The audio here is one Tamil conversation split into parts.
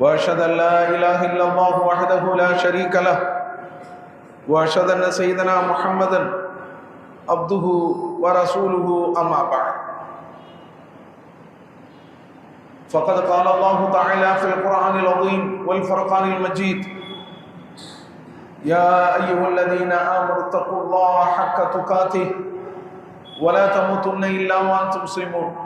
وأشهد أن لا إله إلا الله وحده لا شريك له. وأشهد أن سيدنا محمدا عبده ورسوله أما بعد. فقد قال الله تعالى في القرآن العظيم والفرقان المجيد يا أيها الذين آمنوا اتقوا الله حق تقاته ولا تموتن إلا وأنتم مسلمون.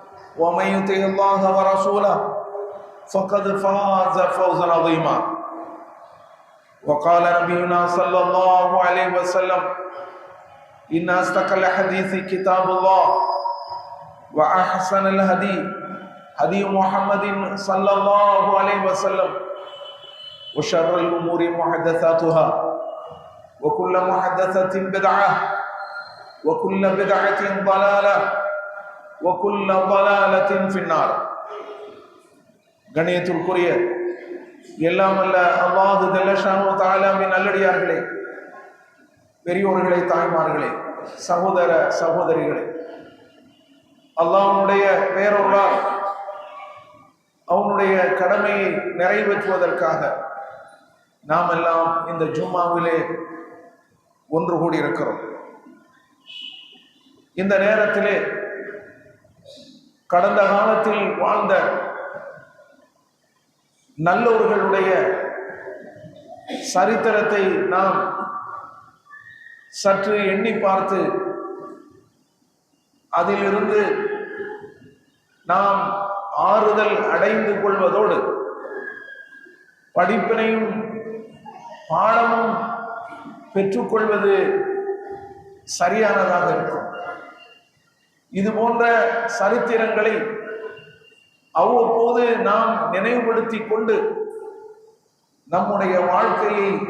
ومن يطع الله ورسوله فقد فاز فوزا عظيما. وقال نبينا صلى الله عليه وسلم إن أصدق الحديث كتاب الله وأحسن الهدي هدي محمد صلى الله عليه وسلم وشر الأمور محدثاتها وكل محدثة بدعة وكل بدعة ضلالة ஒக்குல்ல பலாலத்தின் பின்னார் கணியத்திற்குரிய எல்லாம் அல்ல அவ்வாது தெல்லஷானோ தாலாமின் நல்லடியார்களே பெரியோர்களே தாய்மார்களே சகோதர சகோதரிகளே. அல்லாவுடைய பேரொருளால் அவனுடைய கடமையை நிறைவேற்றுவதற்காக நாம் எல்லாம் இந்த ஜும்மாவிலே ஒன்று கூடியிருக்கிறோம். இந்த நேரத்திலே கடந்த காலத்தில் வாழ்ந்த நல்லோர்களுடைய சரித்திரத்தை நாம் சற்று எண்ணி பார்த்து அதிலிருந்து நாம் ஆறுதல் அடைந்து கொள்வதோடு படிப்பினையும் பாடமும் பெற்றுக்கொள்வது சரியானதாக இருக்கும். இது போன்ற சரித்திரங்களை அவ்வப்போது நாம் நினைவுபடுத்தி கொண்டு நம்முடைய வாழ்க்கையை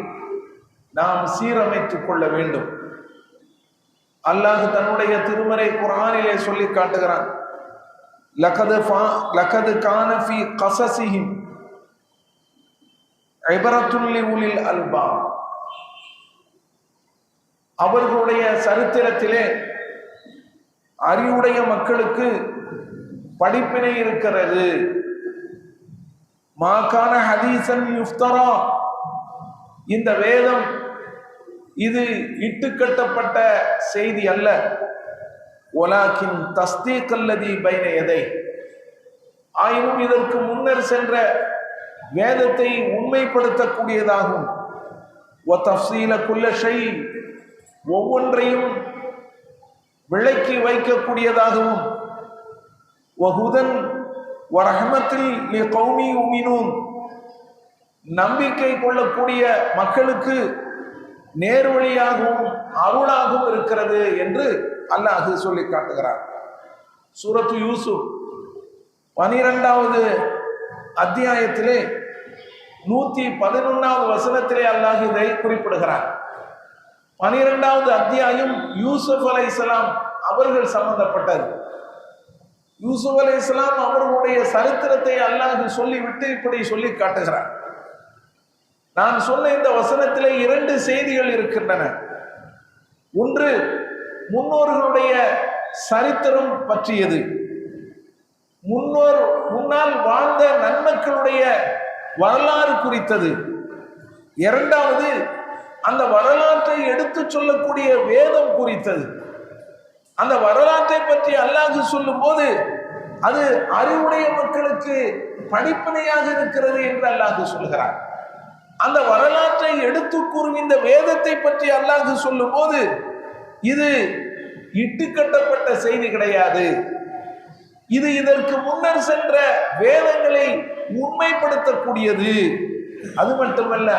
நாம் சீரமைத்துக் கொள்ள வேண்டும். அல்லாஹ் தன்னுடைய திருமறை குரானிலே சொல்லி காட்டுகிறான். லகது லகது கானஃபி கசசிஹிம் ஐபரத்துல்லி உலில் அல்பா அவர்களுடைய சரித்திரத்திலே அறிவுடைய மக்களுக்கு படிப்பினை இருக்கிறது. மாக்கான ஹதீசன் யுஃப்தரா. இந்த வேதம் இது இட்டுக்கட்டப்பட்ட செய்தி அல்ல. ஒலாக்கின் தஸ்தீ கல்லதி பைன எதை ஆயினும் இதற்கு முன்னர் சென்ற வேதத்தை உண்மைப்படுத்தக்கூடியதாகும். ஒ தஃசீல குல்லஷை ஒவ்வொன்றையும் விளக்கி வைக்கக்கூடியதாகவும். வகுதன் வரஹமத்தில் கௌமி உமினூன் நம்பிக்கை கொள்ளக்கூடிய மக்களுக்கு நேர்வழியாகவும் அருளாகவும் இருக்கிறது என்று அல்லாஹு சொல்லி காட்டுகிறார் சூரத்து யூசுப் பனிரெண்டாவது அத்தியாயத்திலே நூத்தி பதினொன்னாவது வசனத்திலே அல்லாஹ் இதை குறிப்பிடுகிறார் பனிரெண்டாவது அத்தியாயம் யூசுப் அலை இஸ்லாம் அவர்கள் சம்பந்தப்பட்டது. யூசுப் அலை இஸ்லாம் அவர்களுடைய சரித்திரத்தை அல்லாஹ் சொல்லிவிட்டு இப்படி சொல்லி காட்டுகிறார் நான் சொன்ன இந்த வசனத்திலே இரண்டு செய்திகள் இருக்கின்றன. ஒன்று முன்னோர்களுடைய சரித்திரம் பற்றியது. முன்னோர் முன்னால் வாழ்ந்த நன்மக்களுடைய வரலாறு குறித்தது. இரண்டாவது அந்த வரலாற்றை எடுத்து சொல்லக்கூடிய வேதம் குறித்தது. அந்த வரலாற்றை பற்றி அல்லாஹ் சொல்லும் போது அது அறிவுடைய மக்களுக்கு படிப்பனையாக இருக்கிறது என்று அல்லாஹ் சொல்கிறார் அந்த வரலாற்றை எடுத்து கூறும் இந்த வேதத்தை பற்றி அல்லாஹ் சொல்லும் போது இது இட்டு கட்டப்பட்ட செய்தி கிடையாது. இது இதற்கு முன்னர் சென்ற வேதங்களை உண்மைப்படுத்தக்கூடியது. அது மட்டுமல்ல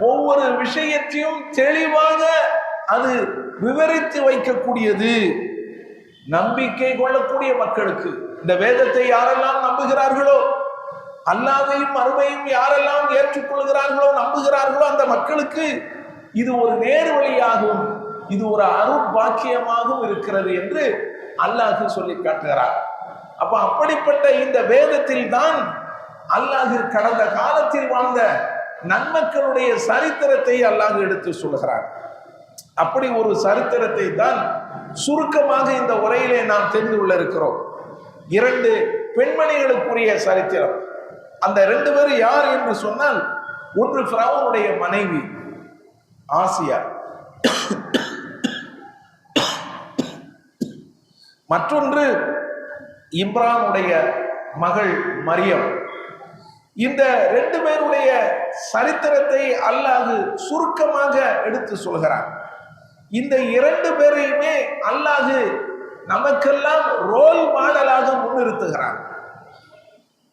ஒவ்வொரு விஷயத்தையும் தெளிவாக அது விவரித்து வைக்கக்கூடியது. நம்பிக்கை கொள்ளக்கூடிய மக்களுக்கு. இந்த வேதத்தை யாரெல்லாம் நம்புகிறார்களோ அல்லாவையும் அருமையும் யாரெல்லாம் ஏற்றுக்கொள்கிறார்களோ நம்புகிறார்களோ அந்த மக்களுக்கு இது ஒரு நேர் வழியாகவும் இது ஒரு அருட்பாக்கியமாகவும் இருக்கிறது என்று அல்லாஹு சொல்லி காட்டுகிறார். அப்ப அப்படிப்பட்ட இந்த வேதத்தில் தான் அல்லாஹு கடந்த காலத்தில் வாழ்ந்த நன்மக்களுடைய சரித்திரத்தை அல்லாஹ் எடுத்து சொல்கிறார் அப்படி ஒரு சரித்திரத்தை தான் சுருக்கமாக இந்த உரையிலே நாம் தெரிந்து கொள்ள இருக்கிறோம். இரண்டு பெண்மணிகளுக்குரிய சரித்திரம். அந்த ரெண்டு பேரும் யார் என்று சொன்னால் ஒன்று ஃபிரௌனுடைய மனைவி ஆசியா. மற்றொன்று இம்ரானுடைய மகள் மரியம். இந்த ரெண்டு பேருடைய சரித்திரத்தை அல்லாஹு சுருக்கமாக எடுத்து சொல்கிறார் இந்த இரண்டு பேரையுமே அல்லாஹு நமக்கெல்லாம் ரோல் மாடலாக முன்னிறுத்துகிறார்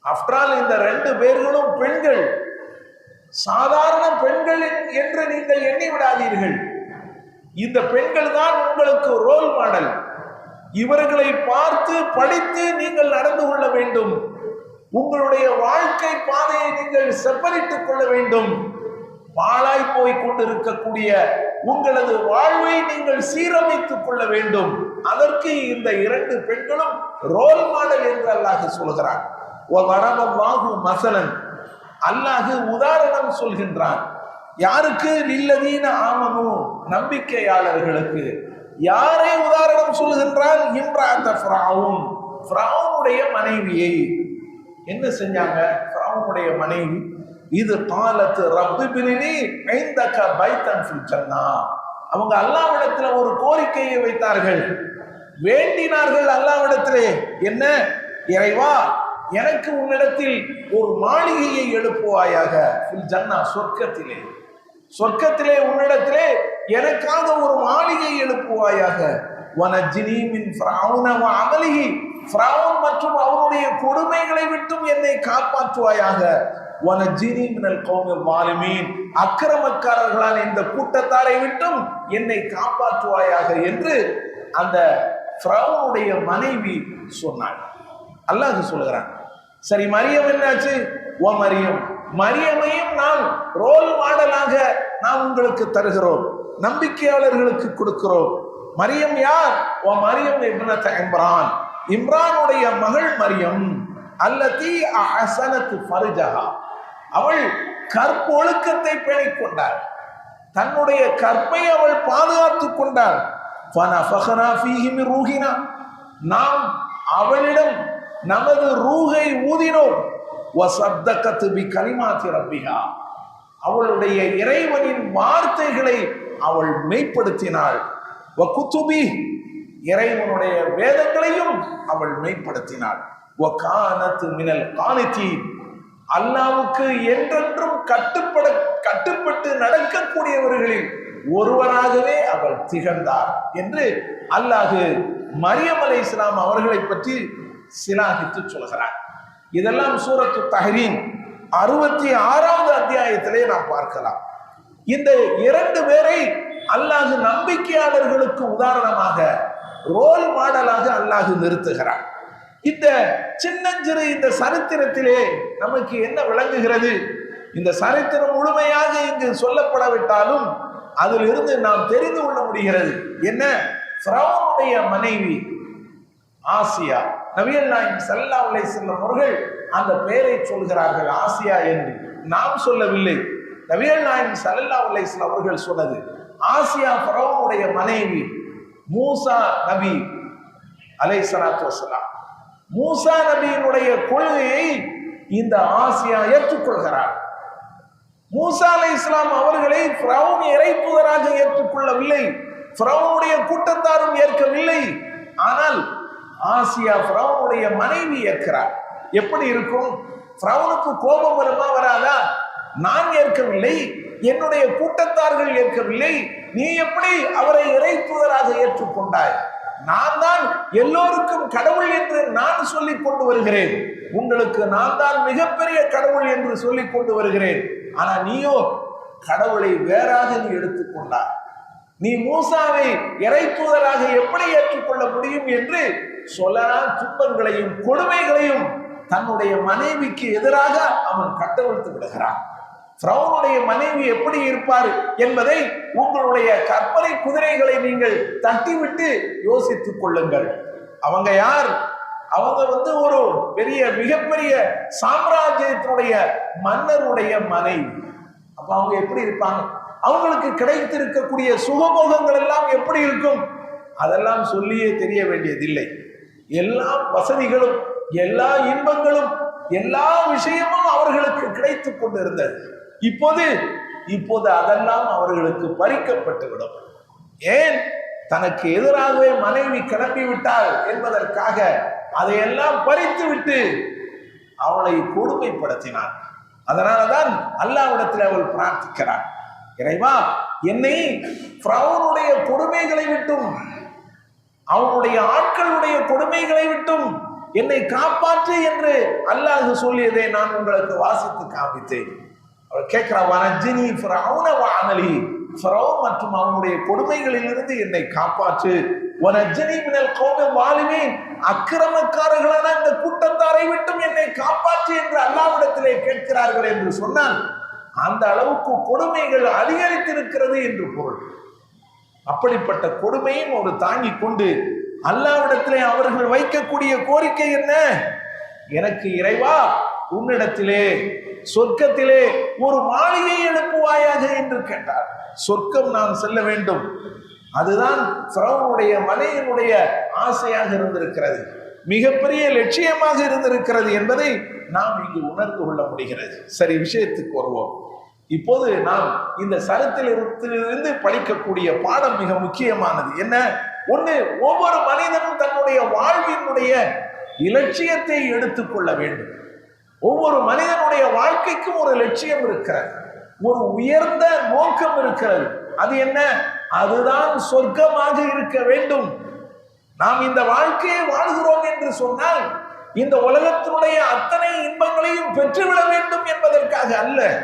ஆஃப்டரால் இந்த ரெண்டு பேர்களும் பெண்கள். சாதாரண பெண்கள் என்று நீங்கள் எண்ணி விடாதீர்கள். இந்த பெண்கள் தான் உங்களுக்கு ரோல் மாடல். இவர்களை பார்த்து படித்து நீங்கள் நடந்து கொள்ள வேண்டும். உங்களுடைய வாழ்க்கை பாதையை நீங்கள் செப்பரிட்டுக் கொள்ள வேண்டும். பாழாய் போய் கொண்டிருக்கக்கூடிய உங்களது வாழ்வை நீங்கள் சீரமைத்துக் கொள்ள வேண்டும். அதற்கு இந்த இரண்டு பெண்களும் ரோல் மாடல் என்று அல்லாஹ் சொல்கிறார் வரவல்லாஹு மசலன். அல்லாஹு உதாரணம் சொல்கின்றான். யாருக்கு? நில்லதீன ஆமனு நம்பிக்கையாளர்களுக்கு. யாரை உதாரணம் சொல்கின்றான் இம்ராத்த ஃப்ராவுன். ஃப்ராவுனுடைய மனைவியை. என்ன செஞ்சாங்க? ஃபிரௌனுடைய மனைவி இது காலத்து ரப்பு பிரினி ஐந்தக்க பைத்தன் ஃபில் ஜன்னா. அவங்க அல்லாவிடத்துல ஒரு கோரிக்கையை வைத்தார்கள். வேண்டினார்கள் அல்லாவிடத்திலே. என்ன? இறைவா எனக்கு உன்னிடத்தில் ஒரு மாளிகையை எழுப்புவாயாக ஜன்னா சொர்க்கத்திலே. சொர்க்கத்திலே உன்னிடத்திலே எனக்காக ஒரு மாளிகை எழுப்புவாயாக. வனஜினி மின் அமலிகி வ மற்றும் அவனுடைய கொடுமைகளை விட்டும் என்னை காப்பாற்றுவாயாக. மினல் அக்கிரமக்காரர்களான இந்த கூட்டத்தாரை விட்டும் என்னை காப்பாற்றுவாயாக என்று அந்த ஃப்ரௌனுடைய மனைவி சொன்னாள். அல்லாஹ் சொல்லுகிறான். சரி மரியம் என்னாச்சு? ஓ மரியம். மரியமையும் நாம் ரோல் மாடலாக நாம் உங்களுக்கு தருகிறோம். நம்பிக்கையாளர்களுக்கு கொடுக்கிறோம். மரியம் யார்? ஓ மரியம் எப்படின்னா இம்ரான். இம்ரானுடைய மகள் மரியம் அல்லதி அசனத்து ஃபர்ஜஹா. அவள் கற்பொழுக்கத்தை பேணிக் கொண்டாள். தன்னுடைய கற்பை அவள் பாதுகாத்துக் கொண்டாள். ரூஹினா. நாம் அவளிடம் நமது ரூகை ஊதினோம். கலிமாத்தி ரப்பிஹா. அவளுடைய இறைவனின் வார்த்தைகளை அவள் மெய்ப்படுத்தினாள். குத்துபி இறைவனுடைய வேதங்களையும் அவள் மெய்ப்படுத்தினாள். மினல் காணித்தி. அல்லாவுக்கு என்றென்றும் கட்டுப்பட கட்டுப்பட்டு நடக்கக்கூடியவர்களில் ஒருவராகவே அவள் திகழ்ந்தார் என்று அல்லாஹு மரியம் அலை இஸ்லாம் அவர்களை பற்றி சிலாகித்து சொல்கிறார். இதெல்லாம் சூரத்து தஹரீன் அறுபத்தி ஆறாவது அத்தியாயத்திலே நாம் பார்க்கலாம். இந்த இரண்டு பேரை அல்லாஹு நம்பிக்கையாளர்களுக்கு உதாரணமாக ரோல் மாடலாக அல்லாஹு நிறுத்துகிறார் இந்த சின்னஞ்சிறு இந்த சரித்திரத்திலே நமக்கு என்ன விளங்குகிறது? இந்த சரித்திரம் முழுமையாக இங்கு சொல்லப்படவிட்டாலும் அதிலிருந்து நாம் தெரிந்து கொள்ள முடிகிறது. என்ன? ஃப்ரௌனுடைய மனைவி ஆசியா நபியல் நாயம் சல்லா அலை செல்லும் அவர்கள் அந்த பெயரை சொல்கிறார்கள் ஆசியா என்று. நாம் சொல்லவில்லை. நபியல் நாயம் சல்லா அலை அவர்கள் சொன்னது ஆசியா ஃபரௌனுடைய மனைவி மூசா நபி அலை சலாத்து வசலாம் மூசா நபியினுடைய கொள்கையை இந்த ஆசியா ஏற்றுக்கொள்கிறார். மூசா அலை இஸ்லாம் அவர்களை பிரவுன் இறைப்புதராக ஏற்றுக்கொள்ளவில்லை. ஃப்ரௌனுடைய கூட்டத்தாரும் ஏற்கவில்லை. ஆனால் ஆசியா பிரவுனுடைய மனைவி ஏற்கிறார். எப்படி இருக்கும்? பிரவுனுக்கு கோபம் வருமா வராதா? நான் ஏற்கவில்லை. என்னுடைய கூட்டத்தார்கள் ஏற்கவில்லை. நீ எப்படி அவரை இறை தூதராக ஏற்றுக்கொண்டாய்? நான் தான் எல்லோருக்கும் கடவுள் என்று நான் சொல்லிக் கொண்டு வருகிறேன். உங்களுக்கு நான் தான் மிகப்பெரிய கடவுள் என்று சொல்லிக் கொண்டு வருகிறேன். ஆனா நீயோ கடவுளை வேறாக நீ எடுத்துக்கொண்டாய் நீ மூசாவை இறை தூதராக எப்படி ஏற்றுக்கொள்ள முடியும் என்று சொல்லலாம் துன்பங்களையும் கொடுமைகளையும் தன்னுடைய மனைவிக்கு எதிராக அவன் கட்டவிழ்த்து விடுகிறான். ஃப்ரௌனுடைய மனைவி எப்படி இருப்பார் என்பதை உங்களுடைய கற்பனை குதிரைகளை நீங்கள் தட்டிவிட்டு யோசித்துக் கொள்ளுங்கள். அவங்க யார்? அவங்க வந்து ஒரு பெரிய மிகப்பெரிய சாம்ராஜ்யத்தினுடைய மன்னருடைய மனைவி. அப்ப அவங்க எப்படி இருப்பாங்க? அவங்களுக்கு கிடைத்திருக்கக்கூடிய சுகபோகங்கள் எல்லாம் எப்படி இருக்கும்? அதெல்லாம் சொல்லியே தெரிய வேண்டியதில்லை. எல்லா வசதிகளும் எல்லா இன்பங்களும் எல்லா விஷயமும் அவர்களுக்கு கிடைத்து கொண்டிருந்தது. இப்போது இப்போது அதெல்லாம் அவர்களுக்கு பறிக்கப்பட்டுவிடும் ஏன்? தனக்கு எதிராகவே மனைவி கிளம்பி விட்டாள் என்பதற்காக அதையெல்லாம் பறித்து விட்டு அவளை கொடுமைப்படுத்தினான். அதனாலதான் அல்லாவிடத்தில் அவள் பிரார்த்திக்கிறாள் இறைவா என்னை ஃப்ரௌனுடைய கொடுமைகளை விட்டும் அவனுடைய ஆட்களுடைய கொடுமைகளை விட்டும் என்னை காப்பாற்று என்று அல்லாஹ் சொல்லியதை நான் உங்களுக்கு வாசித்து காண்பித்தேன். அவர் கேட்கிறா வனஜினி ஃபிரௌன வானலி ஃபிரௌன் மற்றும் அவனுடைய கொடுமைகளிலிருந்து என்னை காப்பாற்று. வனஜினி மினல் கோம வாலிமீன். அக்கிரமக்காரர்களான இந்த கூட்டத்தாரை விட்டும் என்னை காப்பாற்று என்று அல்லாவிடத்திலே கேட்கிறார்கள் என்று சொன்னால் அந்த அளவுக்கு கொடுமைகள் அதிகரித்திருக்கிறது என்று பொருள். அப்படிப்பட்ட கொடுமையும் ஒரு தாங்கிக் கொண்டு அல்லாவிடத்திலே அவர்கள் வைக்கக்கூடிய கோரிக்கை என்ன? எனக்கு இறைவா உன்னிடத்திலே சொர்க்கத்திலே ஒரு மாளிகை எழுப்புவாயாக என்று கேட்டார். சொர்க்கம் நான் செல்ல வேண்டும். அதுதான் ஃபிரௌனுடைய மனையினுடைய ஆசையாக இருந்திருக்கிறது. மிகப்பெரிய லட்சியமாக இருந்திருக்கிறது என்பதை நாம் இங்கு உணர்ந்து கொள்ள முடிகிறது. சரி விஷயத்துக்கு வருவோம். இப்போது நாம் இந்த சரித்திலிருந்து படிக்கக்கூடிய பாடம் மிக முக்கியமானது. என்ன? ஒண்ணு ஒவ்வொரு மனிதனும் தன்னுடைய வாழ்வினுடைய இலட்சியத்தை எடுத்துக்கொள்ள வேண்டும். ஒவ்வொரு மனிதனுடைய வாழ்க்கைக்கும் ஒரு லட்சியம் இருக்கிறது. ஒரு உயர்ந்த நோக்கம் இருக்கிறது. அது என்ன? அதுதான் சொர்க்கமாக இருக்க வேண்டும். நாம் இந்த வாழ்க்கையை வாழ்கிறோம் என்று சொன்னால் இந்த உலகத்தினுடைய அத்தனை இன்பங்களையும் பெற்றுவிட வேண்டும் என்பதற்காக அல்ல.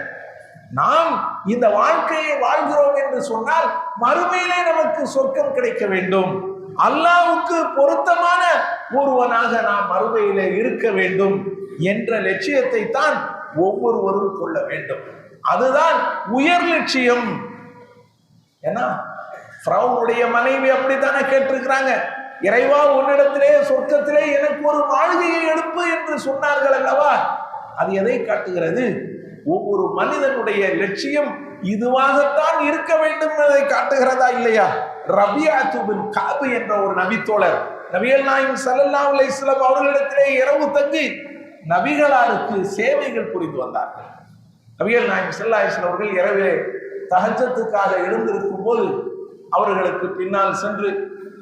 நாம் இந்த வாழ்க்கையை வாழ்கிறோம் என்று சொன்னால் மறுமையிலே நமக்கு சொர்க்கம் கிடைக்க வேண்டும். அல்லாவுக்கு பொருத்தமான ஒருவனாக நாம் மறுமையிலே இருக்க வேண்டும். என்ற லட்சியத்தை தான் ஒவ்வொருவரும் கொள்ள வேண்டும். அதுதான் உயர் லட்சியம். ஏன்னா ஃப்ரௌனுடைய மனைவி அப்படித்தானே கேட்டிருக்கிறாங்க. இறைவா உன்னிடத்திலே சொர்க்கத்திலே எனக்கு ஒரு மாளிகையை எடுப்பு என்று சொன்னார்கள் அல்லவா? அது எதை காட்டுகிறது? ஒவ்வொரு மனிதனுடைய லட்சியம் இதுவாகத்தான் இருக்க வேண்டும் என்பதை காட்டுகிறதா இல்லையா? ரபியா துபின் காபு என்ற ஒரு நபித்தோழர் நபிகள் நாயும் சல்லல்லா அலைஹிஸ்ஸலாம் அவர்களிடத்திலே இரவு தங்கி நபிகளாருக்கு சேவைகள் புரிந்து வந்தார்கள். நபிகள் நாயகம் செல்லாயசன் அவர்கள் இரவே தகச்சத்துக்காக எழுந்திருக்கும் போது அவர்களுக்கு பின்னால் சென்று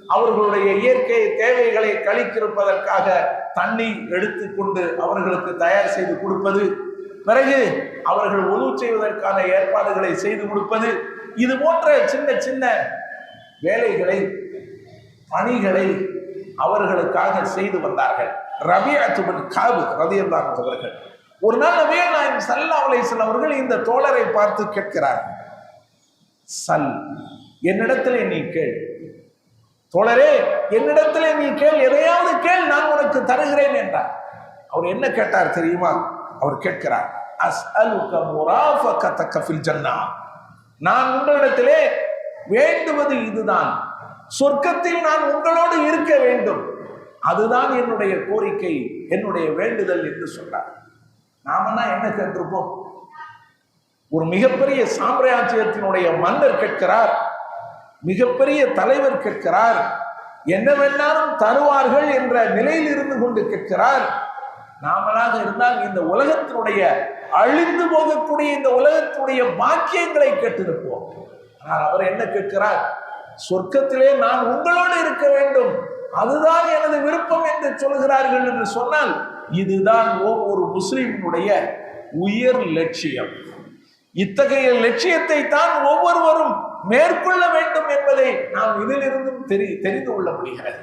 அவர்களுடைய இயற்கை தேவைகளை கழிக்கிறப்பதற்காக தண்ணி எடுத்துக்கொண்டு அவர்களுக்கு தயார் செய்து கொடுப்பது பிறகு அவர்கள் உதவு செய்வதற்கான ஏற்பாடுகளை செய்து கொடுப்பது இது போன்ற சின்ன சின்ன வேலைகளை பணிகளை அவர்களுக்காக செய்து வந்தார்கள். ரபி காபு ரதியல்லான் அவர்கள். ஒரு நாள் நபியல் நாயம் சல்லா அலைசல் அவர்கள் இந்த தோழரை பார்த்து கேட்கிறார். சல் என்னிடத்திலே நீ கேள். தோழரே என்னிடத்திலே நீ கேள் எதையாவது கேள் நான் உனக்கு தருகிறேன் என்றார். அவர் என்ன கேட்டார் தெரியுமா? அவர் கேட்கிறார் அஸ்அலுக முராஃபகதக ஃபில் ஜன்னா. நான் உங்களிடத்திலே வேண்டுவது இதுதான். சொர்க்கத்தில் நான் உங்களோடு இருக்க வேண்டும். அதுதான் என்னுடைய கோரிக்கை என்னுடைய வேண்டுதல் என்று சொன்னார் நாமன்னா என்ன கேட்டிருப்போம்? ஒரு மிகப்பெரிய சாம்ராஜ்யத்தினுடைய மன்னர் கேட்கிறார் மிகப்பெரிய தலைவர் கேட்கிறார் என்ன வேணாலும் தருவார்கள் என்ற நிலையில் இருந்து கொண்டு கேட்கிறார். நாமளாக இருந்தால் இந்த உலகத்தினுடைய அழிந்து போகக்கூடிய இந்த உலகத்தினுடைய பாக்கியங்களை கேட்டிருப்போம். ஆனால் அவர் என்ன கேட்கிறார்? சொர்க்கத்திலே நான் உங்களோடு இருக்க வேண்டும். அதுதான் எனது விருப்பம் என்று சொல்கிறார்கள் என்று சொன்னால் இதுதான் ஒவ்வொரு முஸ்லிமினுடைய உயர் லட்சியம். இத்தகைய லட்சியத்தை தான் ஒவ்வொருவரும் மேற்கொள்ள வேண்டும் என்பதை நாம் இதிலிருந்தும் தெரி தெரிந்து கொள்ள முடிகிறது.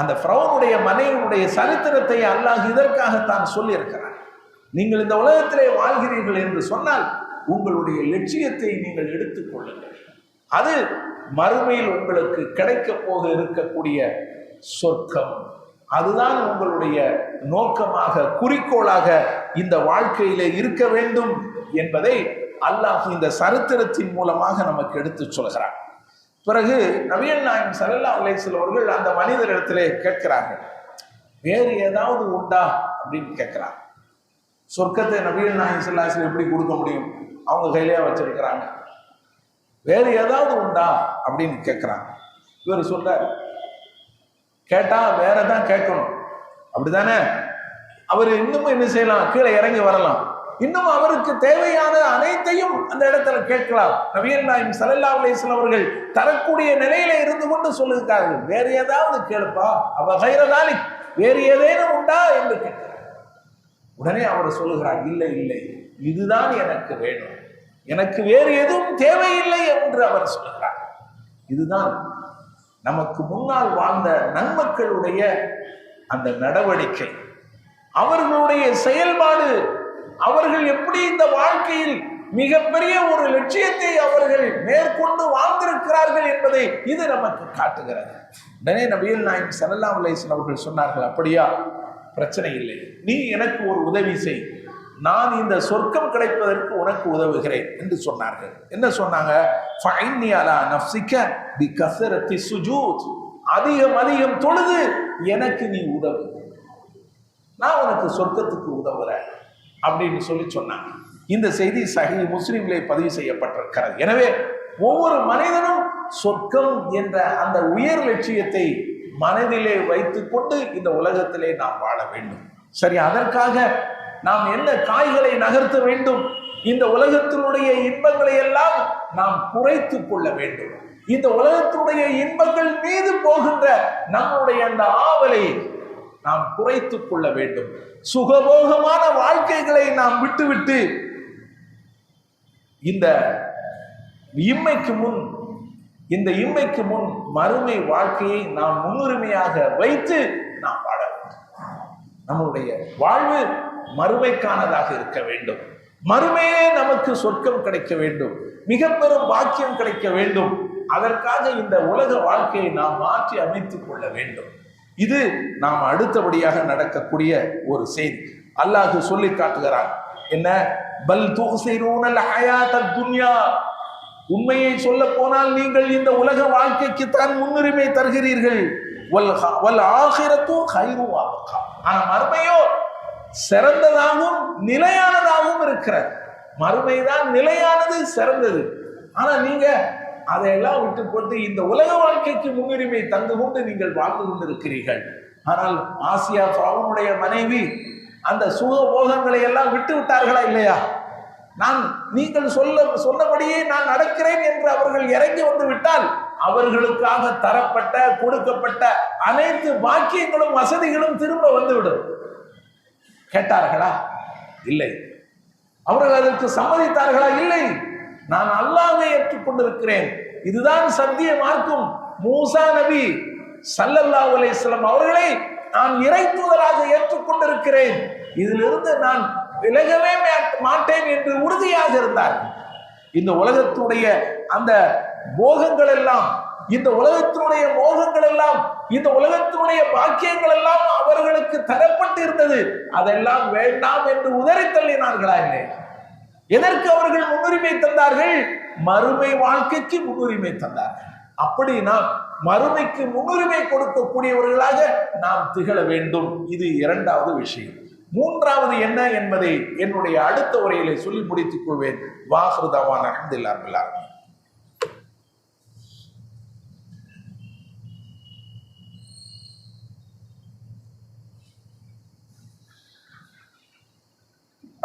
அந்த ஃப்ரௌனுடைய மனைவியுடைய சரித்திரத்தை அல்லாஹ் இதற்காகத்தான் சொல்லியிருக்கிறார். நீங்கள் இந்த உலகத்திலே வாழ்கிறீர்கள் என்று சொன்னால் உங்களுடைய லட்சியத்தை நீங்கள் எடுத்துக் கொள்ளுங்கள். அது மறுமையில் உங்களுக்கு கிடைக்க போக இருக்கக்கூடிய சொர்க்கம். அதுதான் உங்களுடைய நோக்கமாக குறிக்கோளாக இந்த வாழ்க்கையிலே இருக்க வேண்டும் என்பதை அல்லாஹ் இந்த சரித்திரத்தின் மூலமாக நமக்கு எடுத்துச் சொல்கிறார் பிறகு நபியல் நாயம் சல்லல்லா அலைஹிஸ்ஸலாம் அவர்கள் அந்த மனிதரிடத்திலே கேட்கிறார்கள். வேறு ஏதாவது உண்டா அப்படின்னு கேட்கிறார். சொர்க்கத்தை நபியல் நாயம் சல்லாஹ் எப்படி கொடுக்க முடியும்? அவங்க கையிலேயே வச்சிருக்கிறாங்க. வேறு ஏதாவது உண்டா அப்படின்னு கேட்குறாங்க இவர் சொல்றாரு கேட்டால் வேற தான் கேட்கணும். அப்படிதானே அவர் இன்னமும் என்ன செய்யலாம்? கீழே இறங்கி வரலாம். இன்னும் அவருக்கு தேவையான அனைத்தையும் அந்த இடத்துல கேட்கலாம். நவீன் நாயம் சலல்லா அலிஸ்லாம் அவர்கள் தரக்கூடிய நிலையில இருந்து கொண்டு சொல்லுகிறார்கள் வேறு ஏதாவது கேளுப்பா? அவ கைரதாலி வேறு ஏதேனும் உண்டா என்று கேட்கிறார். உடனே அவர் சொல்லுகிறார் இல்லை இல்லை. இதுதான் எனக்கு வேணும். எனக்கு வேறு எதுவும் தேவையில்லை என்று அவர் சொல்கிறார். இதுதான் நமக்கு முன்னால் வாழ்ந்த நன்மக்களுடைய அந்த நடவடிக்கை. அவர்களுடைய செயல்பாடு அவர்கள் எப்படி இந்த வாழ்க்கையில் மிகப்பெரிய ஒரு லட்சியத்தை அவர்கள் மேற்கொண்டு வாழ்ந்திருக்கிறார்கள் என்பதை இது நமக்கு காட்டுகிறது. உடனே நபியல் நாயக் சல்லல்லாஹு அலைஹி அவர்கள் சொன்னார்கள் அப்படியா பிரச்சனை இல்லை. நீ எனக்கு ஒரு உதவி செய். நான் இந்த சொர்க்கம் கிடைப்பதற்கு உனக்கு உதவுகிறேன் என்று சொன்னார்கள். என்ன சொன்னாங்க? அதிகம் அதிகம் தொழுது எனக்கு நீ உதவு. நான் உனக்கு சொர்க்கத்துக்கு உதவுறேன் அப்படின்னு சொல்லி சொன்னாங்க. இந்த செய்தி சஹி முஸ்லீம்களை பதிவு செய்யப்பட்டிருக்கிறது. எனவே ஒவ்வொரு மனிதனும் சொர்க்கம் என்ற அந்த உயர் லட்சியத்தை மனதிலே வைத்துக்கொண்டு இந்த உலகத்திலே நாம் வாழ வேண்டும். சரி அதற்காக நாம் என்ன காய்களை நகர்த்த வேண்டும்? இந்த உலகத்தினுடைய இன்பங்களை எல்லாம் நாம் குறைத்து கொள்ள வேண்டும். இந்த உலகத்தினுடைய இன்பங்கள் மீது போகின்ற நம்முடைய அந்த ஆவலை நாம் குறைத்து கொள்ள வேண்டும். சுகபோகமான வாழ்க்கைகளை நாம் விட்டுவிட்டு இந்த இம்மைக்கு முன் இந்த இம்மைக்கு முன் மறுமை வாழ்க்கையை நாம் முன்னுரிமையாக வைத்து நாம் வாழ வேண்டும். நம்முடைய வாழ்வு மறுமைக்கானதாக இருக்க வேண்டும். மறுமையே நமக்கு சொர்க்கம் கிடைக்க வேண்டும். மிக பெரும் பாக்கியம் கிடைக்க வேண்டும். அதற்காக இந்த உலக வாழ்க்கையை நாம் மாற்றி அமைத்துக் கொள்ள வேண்டும். இது நாம் அடுத்தபடியாக நடக்கக்கூடிய ஒரு செய்தி. அல்லாஹ் சொல்லி காட்டுகிறான். என்ன? பல் துன்யா உண்மையை சொல்ல போனால் நீங்கள் இந்த உலக வாழ்க்கைக்கு தான் முன்னுரிமை தருகிறீர்கள். ஆனால் ஹைரு மறுமையோ சிறந்ததாகவும் நிலையானதாகவும் இருக்கிறது மறுமைதான் நிலையானது சிறந்தது. ஆனா நீங்க அதையெல்லாம் விட்டு போட்டு இந்த உலக வாழ்க்கைக்கு முன்னுரிமை தந்து கொண்டு நீங்கள் வாழ்ந்து கொண்டிருக்கிறீர்கள். ஆனால் ஆசியா ஃபாவுனுடைய மனைவி அந்த சுக போகங்களை எல்லாம் விட்டு விட்டார்களா இல்லையா? நான் நீங்கள் சொல்ல சொன்னபடியே நான் நடக்கிறேன் என்று அவர்கள் இறங்கி வந்து விட்டால் அவர்களுக்காக தரப்பட்ட கொடுக்கப்பட்ட அனைத்து பாக்கியங்களும் வசதிகளும் திரும்ப வந்துவிடும். கேட்டார்களா? இல்லை. அவர்கள் அதற்கு சம்மதித்தார்களா? இல்லை. நான் அல்லாமே ஏற்றுக்கொண்டிருக்கிறேன். இதுதான் சத்திய மார்க்கும். மூசா நபி சல்லல்லா அலைஹி அவர்களை நான் இறை ஏற்றுக்கொண்டிருக்கிறேன். இதிலிருந்து நான் விலகவே மாட்டேன் என்று உறுதியாக இருந்தார் இந்த உலகத்துடைய அந்த மோகங்கள் எல்லாம் இந்த உலகத்தினுடைய மோகங்கள் எல்லாம் இந்த உலகத்தினுடைய பாக்கியங்கள் எல்லாம் அவர்களுக்கு தரப்பட்டு இருந்தது அதெல்லாம் வேண்டாம் என்று உதறி தள்ளினார்களா எதற்கு அவர்கள் முன்னுரிமை தந்தார்கள்? மறுமை வாழ்க்கைக்கு முன்னுரிமை தந்தார்கள். அப்படின்னா மறுமைக்கு முன்னுரிமை கொடுக்கக்கூடியவர்களாக நாம் திகழ வேண்டும். இது இரண்டாவது விஷயம். மூன்றாவது என்ன என்பதை என்னுடைய அடுத்த உரையிலே சொல்லி முடித்துக் கொள்வேன். வாஹ்ருதாவான் அஹமதுல்லா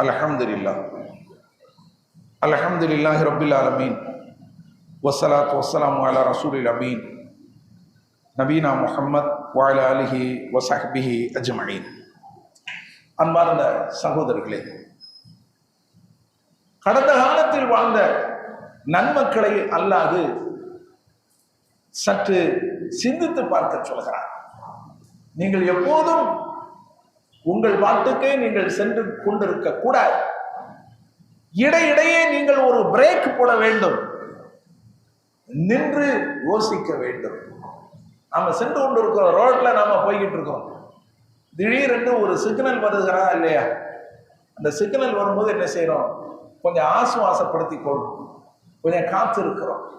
அலஹம்துல்லா அல்ஹம்துலில்லாஹி ரப்பில் ஆலமீன். வசலாத் வசலாம் அலா ரசூலில் அமீன். நபீனா முஹம்மத் வாயிலா அலிஹி வசஹபிஹி அஜ்மீன். அன்பார்ந்த சகோதரர்களே கடந்த காலத்தில் வாழ்ந்த நன்மக்களை அல்லாது சற்று சிந்தித்து பார்க்க சொல்கிறார். நீங்கள் எப்போதும் உங்கள் பாட்டுக்கே நீங்கள் சென்று கொண்டிருக்க கூடாது. இடையிடையே நீங்கள் ஒரு பிரேக் போட வேண்டும். நின்று யோசிக்க வேண்டும். நாம சென்று கொண்டிருக்கிறோம் ரோட்ல நாம போய்கிட்டு இருக்கோம். திடீரென்று ஒரு சிக்னல் வருகிறா இல்லையா? அந்த சிக்னல் வரும்போது என்ன செய்யறோம்? கொஞ்சம் ஆசுவாசப்படுத்தி கொள்ளும் கொஞ்சம் காத்து இருக்கிறோம்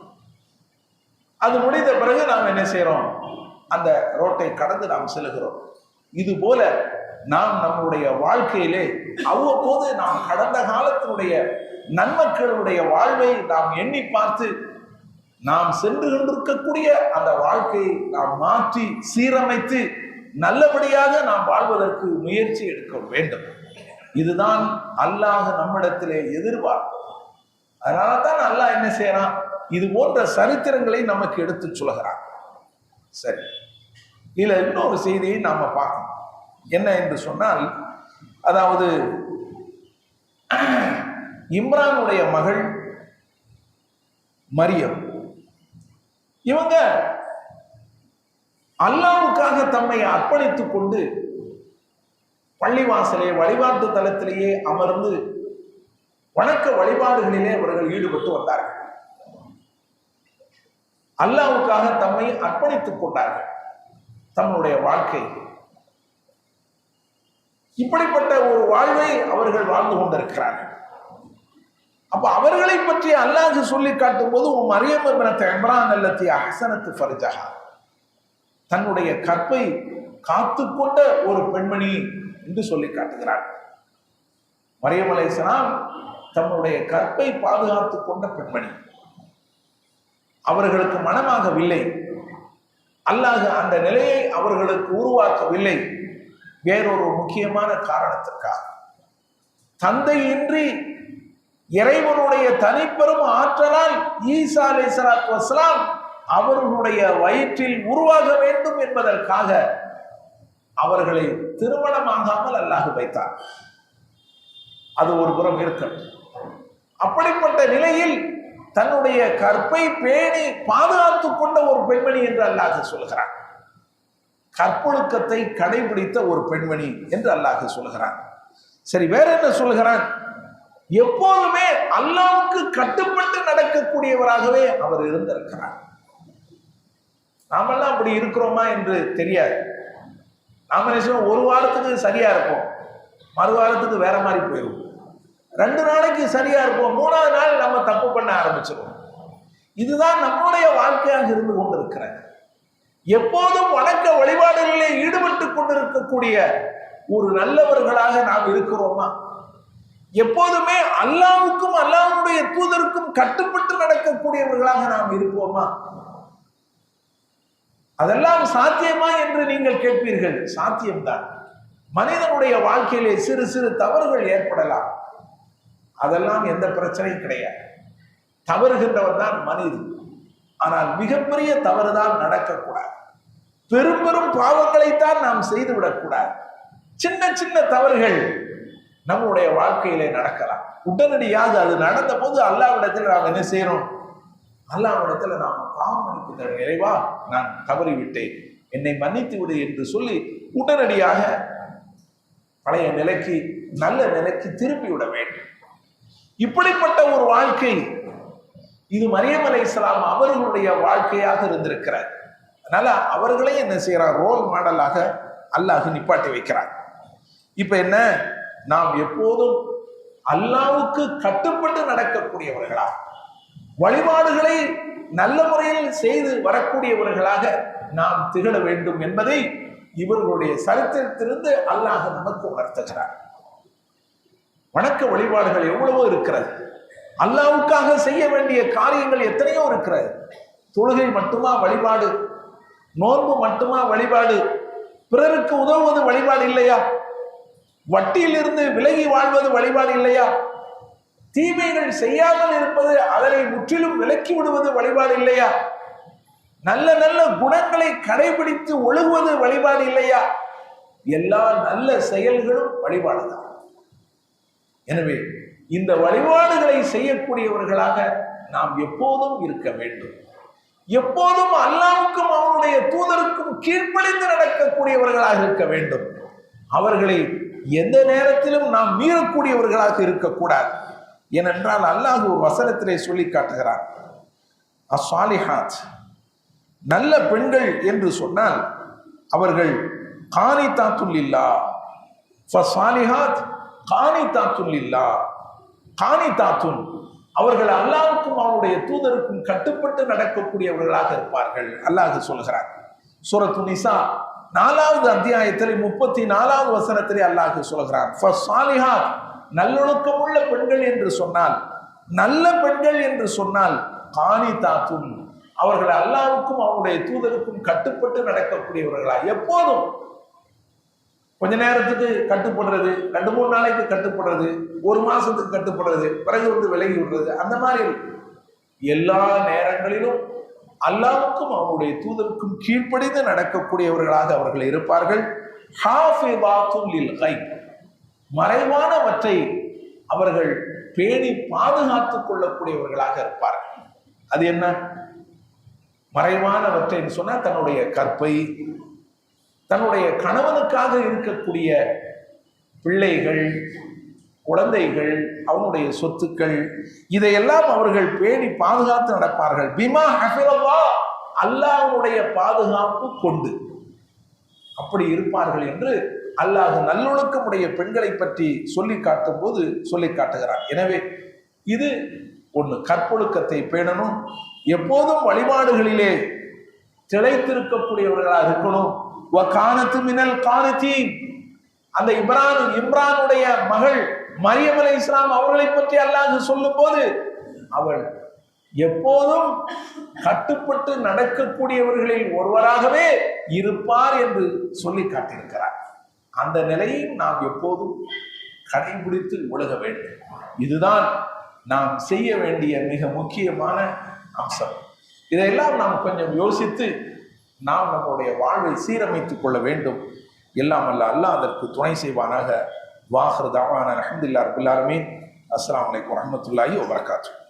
அது முடிந்த பிறகு நாம் என்ன செய்யறோம்? அந்த ரோட்டை கடந்து நாம் செல்கிறோம். இது போல நாம் நம்முடைய வாழ்க்கையிலே அவ்வப்போது நாம் கடந்த காலத்தினுடைய நன்மக்களுடைய வாழ்வை நாம் எண்ணி பார்த்து நாம் சென்று கொண்டிருக்கக்கூடிய அந்த வாழ்க்கையை நாம் மாற்றி சீரமைத்து நல்லபடியாக நாம் வாழ்வதற்கு முயற்சி எடுக்க வேண்டும். இதுதான் அல்லாஹ் நம்மிடத்திலே எதிர்பார்க்கும் அதனால தான் அல்லாஹ் என்ன செய்யறான்? இது போன்ற சரித்திரங்களை நமக்கு எடுத்து சொல்கிறான் சரி. இதுல இன்னொரு செய்தியை நாம பார்க்கணும். என்ன என்று சொன்னால் அதாவது இம்ரானுடைய மகள் மரியம். இவங்க அல்லாவுக்காக தம்மை அர்ப்பணித்துக் கொண்டு பள்ளிவாசலே வழிபாட்டு தலத்திலேயே அமர்ந்து வணக்க வழிபாடுகளிலே அவர்கள் ஈடுபட்டு வந்தார்கள். அல்லாவுக்காக தம்மை அர்ப்பணித்துக் கொண்டார்கள். தம்முடைய வாழ்க்கை. இப்படிப்பட்ட ஒரு வாழ்வை அவர்கள் வாழ்ந்து கொண்டிருக்கிறார்கள். அப்ப அவர்களை பற்றி அல்லாஹ் சொல்லி காட்டும் போது உன் மரியம் இம்ரான் அல்லத்திய ஹசனத்து ஃபர்ஜஹா. தன்னுடைய கற்பை காத்து கொண்ட ஒரு பெண்மணி என்று சொல்லி காட்டுகிறார். மரியம் அலைசலாம் தன்னுடைய கற்பை பாதுகாத்து கொண்ட பெண்மணி. அவர்களுக்கு மனமாகவில்லை. அல்லாஹ் அந்த நிலையை அவர்களுக்கு உருவாக்கவில்லை. வேறொரு முக்கியமான காரணத்திற்காக. தந்தையின்றி இறைவனுடைய தனிப்பெரும் ஆற்றலால் ஈசா அலை சலாத்து வஸ்லாம் அவர்களுடைய வயிற்றில் உருவாக வேண்டும் என்பதற்காக அவர்களை திருமணமாகாமல் அல்லாஹ் வைத்தார். அது ஒரு புறம் இருக்கட்டும். அப்படிப்பட்ட நிலையில் தன்னுடைய கற்பை பேணி பாதுகாத்துக் கொண்ட ஒரு பெண்மணி என்று அல்லாஹ் சொல்கிறார் கற்பொழுக்கத்தை கடைபிடித்த ஒரு பெண்மணி என்று அல்லாஹ் சொல்கிறான். சரி வேற என்ன சொல்கிறான்? எப்போதுமே அல்லாவுக்கு கட்டுப்பட்டு நடக்கக்கூடியவராகவே அவர் இருந்திருக்கிறார். நாமெல்லாம் அப்படி இருக்கிறோமா என்று தெரியாது. நாம நினைச்சோம் ஒரு வாரத்துக்கு சரியா இருப்போம். மறு வாரத்துக்கு வேற மாதிரி போயிடும் ரெண்டு நாளைக்கு சரியா இருப்போம். மூணாவது நாள் நம்ம தப்பு பண்ண ஆரம்பிச்சிருவோம். இதுதான் நம்முடைய வாழ்க்கையாக இருந்து கொண்டிருக்கிற எப்போதும் வணக்க வழிபாடுகளிலே ஈடுபட்டு கொண்டிருக்கக்கூடிய ஒரு நல்லவர்களாக நாம் இருக்கிறோமா? எப்போதுமே அல்லாவுக்கும் அல்லாவுடைய தூதருக்கும் கட்டுப்பட்டு நடக்கக்கூடியவர்களாக நாம் இருப்போமா? அதெல்லாம் சாத்தியமா என்று நீங்கள் கேட்பீர்கள். சாத்தியம்தான். மனிதனுடைய வாழ்க்கையிலே சிறு சிறு தவறுகள் ஏற்படலாம். அதெல்லாம் எந்த பிரச்சனையும் கிடையாது. தவறுகின்றவர் தான் மனிதன். ஆனால் மிகப்பெரிய தவறுதான் நடக்கக்கூடாது. பெரும் பெரும் பாவங்களைத்தான் நாம் செய்துவிடக்கூடாது. சின்ன சின்ன தவறுகள் நம்முடைய வாழ்க்கையிலே நடக்கலாம். உடனடியாக அது நடந்த போது அல்லாவிடத்தில் நாம் என்ன செய்யறோம் அல்லாவிடத்தில் நாம் பாவமளிப்பு நிறைவா நான் தவறிவிட்டேன். என்னை மன்னித்து விடு என்று சொல்லி உடனடியாக பழைய நிலைக்கு நல்ல நிலைக்கு திருப்பி விட வேண்டும். இப்படிப்பட்ட ஒரு வாழ்க்கை இது மரியம் அலை இஸ்லாம் அவர்களுடைய வாழ்க்கையாக இருந்திருக்கிறார். அதனால அவர்களே என்ன செய்யறார் ரோல் மாடலாக அல்லாஹ் நிப்பாட்டி வைக்கிறார். இப்ப என்ன? நாம் எப்போதும் அல்லாவுக்கு கட்டுப்பட்டு நடக்கக்கூடியவர்களாக வழிபாடுகளை நல்ல முறையில் செய்து வரக்கூடியவர்களாக நாம் திகழ வேண்டும் என்பதை இவர்களுடைய சரித்திரத்திலிருந்து அல்லாஹ் நமக்கு உணர்த்துகிறார். வணக்க வழிபாடுகள் எவ்வளவோ இருக்கிறது. அல்லாவுக்காக செய்ய வேண்டிய காரியங்கள் எத்தனையோ இருக்கிறது. தொழுகை மட்டுமா வழிபாடு? நோன்பு மட்டுமா வழிபாடு? பிறருக்கு உதவுவது வழிபாடு இல்லையா? வட்டியிலிருந்து விலகி வாழ்வது வழிபாடு இல்லையா? தீமைகள் செய்யாமல் இருப்பது அதனை முற்றிலும் விலக்கி விடுவது வழிபாடு இல்லையா? நல்ல நல்ல குணங்களை கடைபிடித்து ஒழுகுவது வழிபாடு இல்லையா? எல்லா நல்ல செயல்களும் வழிபாடுதான். எனவே இந்த வழிபாடுகளை செய்யக்கூடியவர்களாக நாம் எப்போதும் இருக்க வேண்டும். எப்போதும் அல்லாவுக்கும் அவனுடைய தூதருக்கும் கீழ்ப்படிந்து நடக்கக்கூடியவர்களாக இருக்க வேண்டும். அவர்களை எந்த நேரத்திலும் நாம் மீறக்கூடியவர்களாக இருக்கக்கூடாது. ஏனென்றால் அல்லாஹ் ஒரு வசனத்திலே சொல்லி காட்டுகிறான். அஸ்வாலிஹாத் நல்ல பெண்கள் என்று சொன்னால் அவர்கள் காணி தாத்துல்லில்லா ஃபஸ்வாலிஹாத் காணி தாத்துல்லில்லா காணி தாத்தும் அவர்கள் அல்லாவுக்கும் அவனுடைய தூதருக்கும் கட்டுப்பட்டு நடக்கக்கூடியவர்களாக இருப்பார்கள். அல்லாஹ் சொல்லுகிறார் சூரத்து நிசா நாலாவது அத்தியாயத்தில் முப்பத்தி நாலாவது வசனத்திலே அல்லாஹ் சொல்கிறான் ஃபஸ்வாலிஹாத் நல்லொழுக்கமுள்ள பெண்கள் என்று சொன்னால் நல்ல பெண்கள் என்று சொன்னால் காணி தாத்தும் அவர்கள் அல்லாவுக்கும் அவனுடைய தூதருக்கும் கட்டுப்பட்டு நடக்கக்கூடியவர்களா? எப்போதும் கொஞ்ச நேரத்துக்கு கட்டுப்படுறது ரெண்டு மூணு நாளைக்கு கட்டுப்படுறது ஒரு மாசத்துக்கு கட்டுப்படுறது பிறகு வந்து விலகி விடுறது அந்த மாதிரி எல்லா நேரங்களிலும் அல்லாவுக்கும் அவனுடைய தூதருக்கும் கீழ்ப்படிந்து நடக்கக்கூடியவர்களாக அவர்கள் இருப்பார்கள். மறைவானவற்றை அவர்கள் பேணி பாதுகாத்துக் கொள்ளக்கூடியவர்களாக இருப்பார்கள். அது என்ன? மறைவானவற்றை சொன்னா தன்னுடைய கற்பை தன்னுடைய கணவனுக்காக இருக்கக்கூடிய பிள்ளைகள் குழந்தைகள் அவனுடைய சொத்துக்கள் இதையெல்லாம் அவர்கள் பேணி பாதுகாத்து நடப்பார்கள். பிமா ஹஃபிலல்லா அல்லாஹனுடைய பாதுகாப்பு கொண்டு. அப்படி இருப்பார்கள் என்று அல்லாஹ் நல்லொழுக்கமுடைய பெண்களை பற்றி சொல்லி காட்டும் போது சொல்லி காட்டுகிறார் எனவே இது ஒன்று கற்பொழுக்கத்தை பேணணும். எப்போதும் வழிபாடுகளிலே திளைத்திருக்கக்கூடியவர்களாக இருக்கணும். காணத்து மினல் காணத்தீன் அந்த இப்ரான் இம்ரானுடைய மகள் மரியம் அலை இஸ்லாம் அவர்களை பற்றி அல்லாஹ் சொல்லும் போது அவள் எப்போதும் கட்டுப்பட்டு நடக்கக்கூடியவர்களில் ஒருவராகவே இருப்பார் என்று சொல்லி காட்டியிருக்கிறார். அந்த நிலையை நாம் எப்போதும் கடைபிடித்து ஒழுக வேண்டும். இதுதான் நாம் செய்ய வேண்டிய மிக முக்கியமான அம்சம். இதையெல்லாம் நாம் கொஞ்சம் யோசித்து நாம் நம்முடைய வாழ்வை சீரமைத்துக் கொள்ள வேண்டும். எல்லாம் அல்ல அல்லாஹ் அதற்கு துணை செய்வானாக. வாஹர் தாவான அஹமதுல்லா ரபுல்லாலுமே அஸ்லாம் வலைக்கம் வரமத்துல்லாஹி வபரகாத்து